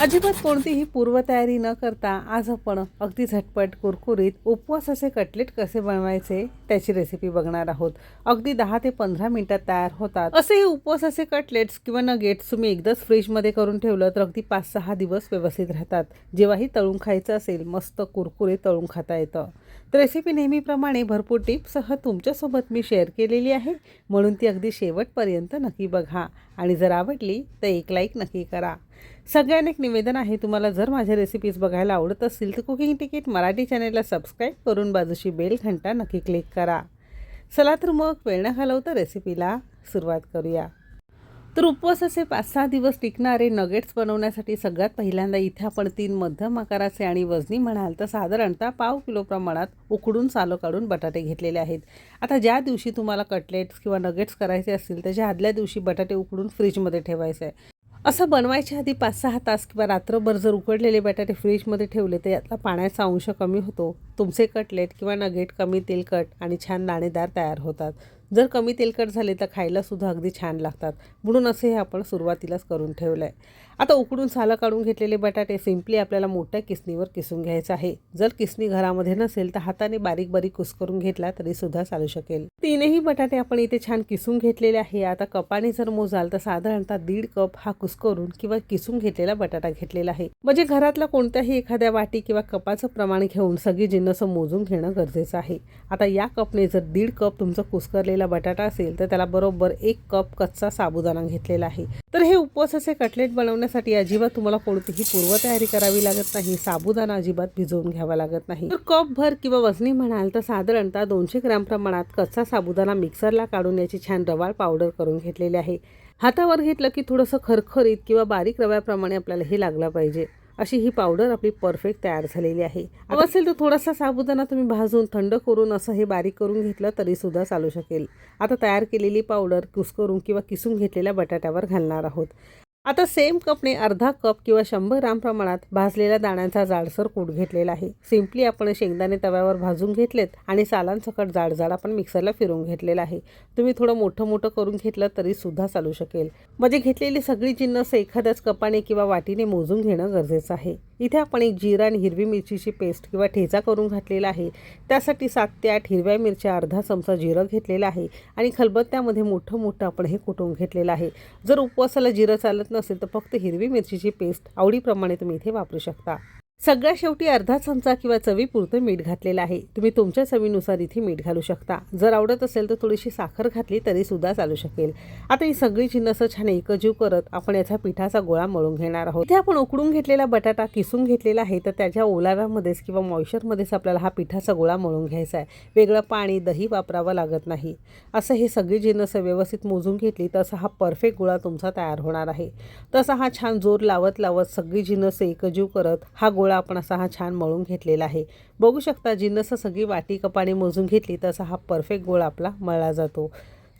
अजिबात कोणतीही पूर्वतयारी न करता आज आपण अगदी झटपट कुरकुरीत उपवासाचे कटलेट कसे बनवायचे त्याची रेसिपी बघणार आहोत. अगदी दहा ते पंधरा मिनिटात तयार होतात. असे हे उपवासाचे कटलेट्स किंवा नगेट्स तुम्ही एकदाच फ्रीजमध्ये करून ठेवलं तर अगदी पाच सहा दिवस व्यवस्थित राहतात. जेव्हाही तळून खायचं असेल मस्त कुरकुरीत तळून खाता येतं. रेसिपी नेहमीप्रमाणे भरपूर टिप्ससह तुमच्यासोबत मी शेअर केलेली आहे. म्हणून ती अगदी शेवटपर्यंत नक्की बघा. आणि जर आवडली तर एक लाईक नक्की करा. सगळ्यांना एक निवेदन आहे तुम्हाला जर माझ्या रेसिपीज बघायला आवडत असतील तर कुकिंग तिकीट मराठी चॅनेलला सबस्क्राईब करून बाजूची बेल घंटा नक्की क्लिक करा. चला तर मग वेळ न घालवता रेसिपीला सुरुवात करूया. तर उपवासाचे पाच सहा दिवस टिकणारे नगेट्स बनवण्यासाठी सगळ्यात पहिल्यांदा इथे आपण तीन मध्यम आकाराचे आणि वजनी म्हणाल तर साधारणतः पाव किलो प्रमाणात उकडून सालं काढून बटाटे घेतलेले आहेत. आता ज्या दिवशी तुम्हाला कटलेट्स किंवा नगेट्स करायचे असतील त्याच्या आदल्या दिवशी बटाटे उकडून फ्रीजमध्ये ठेवायचे आहे. असं बनवायच्या आधी पाच सहा तास किंवा रात्रभर जर उकडलेले बटाटे फ्रीजमध्ये ठेवले तर यातला पाण्याचा अंश कमी होतो. तुमचे कटलेट किंवा नगेट कमी तेलकट आणि छान दाणेदार तयार होतात. जर कमी तेलकट झाले तर खायला सुद्धा अगदी छान लागतात. म्हणून असे हे आपण सुरुवातीलाच करून ठेवलं आहे आता उकडून सालं काढून घेतलेले बटाटे सिम्पली आपल्याला मोठ्या किसणीवर किसून घ्यायचं आहे. जर किसणी घरामध्ये नसेल तर हाताने बारीक बारीक कुस्करून घेतला तरी सुद्धा चालू शकेल. तीनही बटाटे आपण इथे छान किसून घेतलेले आहे. आता कपाने जर मोजाल तर साधारणतः दीड कप हा कुस्करून किंवा किसून घेतलेला बटाटा घेतलेला आहे. म्हणजे घरातला कोणत्याही एखाद्या वाटी किंवा कपाचं प्रमाण घेऊन सगळी जिन्नस मोजून घेणं गरजेचं आहे. आता या कपने जर दीड कप तुमचं कुसकरलेलं बटाटा असेल तर त्याला बरोबर एक कप कच्चा साबुदाणा घेतलेला आहे. तर हे उपवासाचे कटलेट बनवण्यासाठी अजिबात तुम्हाला कोणतीही पूर्वतयारी करावी लागत नाही. साबुदाणा अजिबात भिजवून घ्यावा लागत नाही. तर कप भर किंवा वजनी म्हणाल तर साधारणतः दोनशे ग्रॅम प्रमाणात कच्चा साबुदाणा मिक्सरला काढून याची छान रवाळ पावडर करून घेतलेली आहे. हातावर घेतलं की थोडंसं खरखरीत किंवा बारीक रव्याप्रमाणे आपल्याला हे लागलं पाहिजे. अशी ही पावडर आपली परफेक्ट तयार झालेली आहे. असेल तर थोडासा साबुदाणा तुम्ही भाजून थंड करून असं हे बारीक करून घेतलं तरी सुद्धा चालू शकेल. आता तयार केलेली पावडर कुस्करून किंवा किसून घेतलेल्या बटाट्यावर घालणार आहोत. आता सेम कपने अर्धा कप किंवा शंभर ग्राम प्रमाणात भाजलेल्या दाण्यांचा जाडसर कूट घेतलेला आहे. सिम्पली आपण शेंगदाणे तव्यावर भाजून घेतलेत आणि सालांसकट जाड जाड आपण मिक्सरला फिरून घेतलेला आहे. तुम्ही थोडं मोठं मोठं करून घेतलं तरी सुद्धा चालू शकेल. म्हणजे घेतलेली सगळी जिन्नस एखाद्याच कपाने किंवा वाटीने मोजून घेणं गरजेचं आहे. इथे आपण एक जिरा आणि हिरवी मिरचीची पेस्ट किंवा ठेचा करून घातलेला आहे. त्यासाठी सात ते आठ हिरव्या मिरच्या अर्धा चमचा जिरं घेतलेला आहे आणि खलबत्त्यामध्ये मोठं मोठं आपण हे कुटून घेतलेलं आहे. जर उपवासाला जिरं चालत नसेल तर फक्त हिरवी मिरचीची पेस्ट आवडीप्रमाणे तुम्ही इथे वापरू शकता. सगळ्या शेवटी अर्धा चमचा किंवा चवीपुरतं मीठ घातलेलं आहे. तुम्ही तुमच्या चवीनुसार इथे मीठ घालू शकता. जर आवडत असेल तर थोडीशी साखर घातली तरी सुद्धा चालू शकेल. आता ही सगळी जिन्नस छान एकजीव करत आपण याचा पिठाचा गोळा मळून घेणार आहोत. इथे आपण उकडून घेतलेला बटाटा किसून घेतलेला आहे. तर त्याच्या ओलाव्यामध्येच किंवा मॉइश्चरमध्येच आपल्याला हा पिठाचा गोळा मळून घ्यायचा आहे. वेगळं पाणी दही वापरावं लागत नाही. असं हे सगळी जिन्नसं व्यवस्थित मोजून घेतली तसा हा परफेक्ट गोळा तुमचा तयार होणार आहे. तसा हा छान जोर लावत लावत सगळी जिन्नस एकजीव करत हा गोळा आपण असा हा छान मळून घेतलेला आहे. बघू शकता जिन्नस सगळी वाटी कपाने मोजून घेतली तसा हा परफेक्ट गोळा आपला मळला जातो.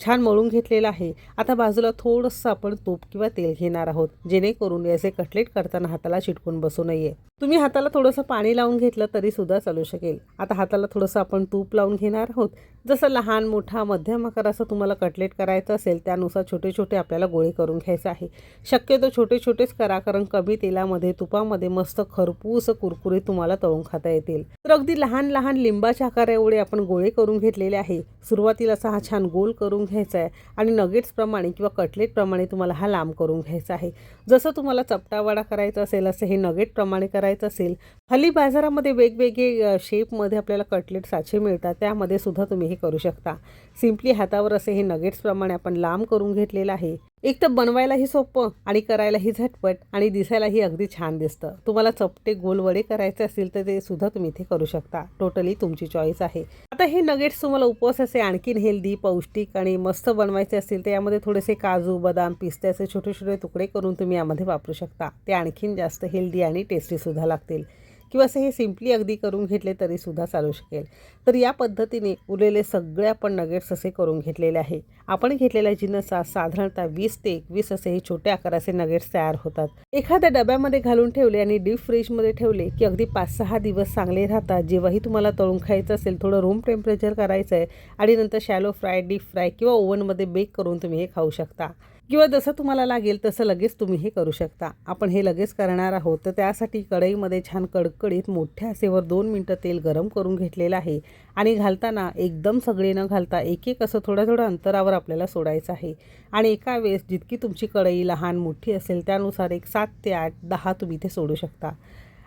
छान मळून घेतलेला आहे. आता बाजूला थोडंसं आपण तूप किंवा तेल घेणार आहोत जेणेकरून याचे कटलेट करताना हाताला चिटकून बसू नये. तुम्ही हाताला थोडंसं पाणी लावून घेतलं तरी सुद्धा चालू शकेल. आता हाताला थोडंसं आपण तूप लावून घेणार आहोत. जसं लहान मोठा मध्यम आकार असं तुम्हाला कटलेट करायचं असेल त्यानुसार छोटे छोटे आपल्याला गोळे करून घ्यायचे आहे. शक्यतो छोटे छोटेच करा कारण कमी तेलामध्ये तुपामध्ये मस्त खरपूस कुरकुरीत तुम्हाला तळून खाता येतील. तर अगदी लहान लहान लिंबाच्या आकाराएवढे आपण गोळे करून घेतलेले आहे. सुरुवातीला असा हा छान गोल करून घ्यायचा आहे आणि नगेट्सप्रमाणे किंवा कटलेटप्रमाणे तुम्हाला हा लांब करून घ्यायचा आहे. जसं तुम्हाला चपटावाडा करायचा असेल असं हे नगेटप्रमाणे करायचं असेल. हल्ली बाजारामध्ये वेगवेगळे शेपमध्ये आपल्याला कटलेट साचे मिळतात. त्यामध्ये सुद्धा तुम्ही हे करू शकता. सिम्पली हातावर असे हे नगेट्सप्रमाणे आपण लांब करून घेतलेलं आहे. एक तर बनवायलाही सोपं आणि करायलाही झटपट आणि दिसायलाही अगदी छान दिसतं. तुम्हाला चपटे गोल वडे करायचे असतील तर ते सुद्धा तुम्ही इथे करू शकता. टोटली तुमची चॉईस आहे. आता हे नगेट्स तुम्हाला उपवासाचे आणखीन हेल्दी पौष्टिक आणि मस्त बनवायचे असतील तर यामध्ये थोडेसे काजू बदाम पिस्त्याचे छोटे छोटे तुकडे करून तुम्ही यामध्ये वापरू शकता. ते आणखीन जास्त हेल्दी आणि टेस्टीसुद्धा लागतील. किंवा असं हे सिम्पली अगदी करून घेतले तरीसुद्धा चालू शकेल. तर या पद्धतीने उरलेले सगळे आपण नगेट्स असे करून घेतलेले आहे. आपण घेतलेल्या जिन्नसा साधारणतः वीस ते एकवीस असे हे छोट्या आकाराचे नगेट्स तयार होतात. एखाद्या डब्यामध्ये घालून ठेवले आणि डीप फ्रीजमध्ये ठेवले की अगदी पाच सहा दिवस चांगले राहतात. जेव्हाही तुम्हाला तळून खायचं असेल थोडं रूम टेम्परेचर करायचं आहे आणि नंतर शॅलो फ्राय डीप फ्राय किंवा ओव्हनमध्ये बेक करून तुम्ही हे खाऊ शकता. किंवा जसं तुम्हाला लागेल तसं लगेच तुम्ही हे करू शकता. आपण हे लगेच करणार आहोत. तर त्यासाठी कढईमध्ये छान कडकडीत मोठ्या आसेवर दोन मिनटं तेल गरम करून घेतलेलं आहे. आणि घालताना एकदम सगळे न घालता एक एक असं थोड्या थोड्या अंतरावर आपल्याला सोडायचं आहे. आणि एका वेळेस जितकी तुमची कढई लहान मोठी असेल त्यानुसार एक सात ते आठ दहा तुम्ही ते सोडू शकता.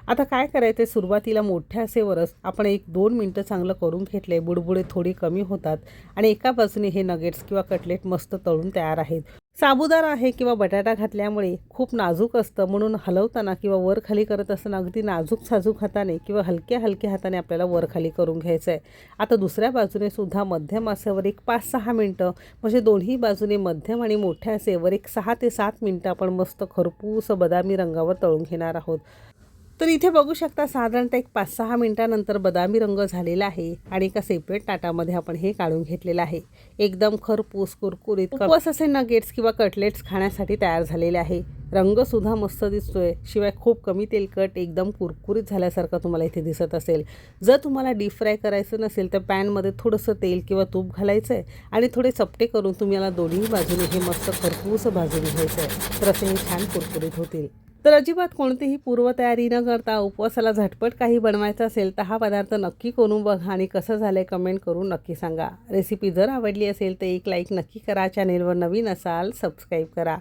आता काय करायचं सुरुवातीला मोठ्या असेवरच आपण एक दोन मिनटं चांगलं करून घेतले बुडबुडे थोडी कमी होतात. आणि एका बाजूने हे नगेट्स किंवा कटलेट मस्त तळून तयार आहेत. साबुदाणा आहे किंवा बटाटा घातल्यामुळे खूप नाजूक असतं. म्हणून हलवताना किंवा वर खाली करत असताना अगदी नाजूक साजूक हाताने किंवा हलक्या हलक्या हाताने आपल्याला वर खाली करून घ्यायचं आहे आता दुसऱ्या बाजूने सुद्धा मध्यम आसेवर एक पाच सहा मिनटं म्हणजे दोन्ही बाजूने मध्यम आणि मोठ्या आसेवर एक सहा ते सात मिनटं आपण मस्त खरपूस बदामी रंगावर तळून घेणार आहोत. तर इथे बघू शकता साधारणतः एक पाच सहा मिनटानंतर बदामी रंग झालेला आहे आणि एका सेपरेट ताटामध्ये आपण हे काढून घेतलेलं आहे. एकदम खरपूस कुरकुरीत उपवास असे नगेट्स किंवा कटलेट्स खाण्यासाठी तयार झालेले आहे. रंगसुद्धा मस्त दिसतोय शिवाय खूप कमी तेलकट एकदम कुरकुरीत झाल्यासारखं तुम्हाला इथे दिसत असेल. जर तुम्हाला डीप फ्राय करायचं नसेल तर पॅनमध्ये थोडंसं तेल किंवा तूप घालायचं आहे आणि थोडे चपटे करून तुम्ही याला दोन्ही बाजूने हे मस्त खरपूस भाजून घ्यायचं आहे तर असे हे छान कुरकुरीत होतील. तर अजिबात कोणतीही पूर्वतयारी न करता उपवासाला झटपट काही बनवायचं असेल तर हा पदार्थ नक्की करून बघा आणि कसं झालं आहे कमेंट करून नक्की सांगा. रेसिपी जर आवडली असेल तर एक लाईक नक्की करा. चॅनेलवर नवीन असाल सबस्क्राईब करा.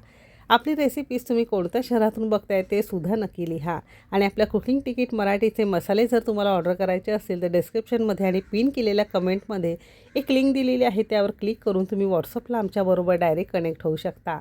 आपली रेसिपीज तुम्ही कोणत्या शहरातून बघताय ते सुद्धा नक्की लिहा. आणि आपल्या कुकिंग तिकीट मराठीचे मसाले जर तुम्हाला ऑर्डर करायचे असतील तर डिस्क्रिप्शनमध्ये आणि पिन केलेल्या कमेंटमध्ये एक लिंक दिलेली आहे त्यावर क्लिक करून तुम्ही व्हॉट्सअपला आमच्याबरोबर डायरेक्ट कनेक्ट होऊ शकता.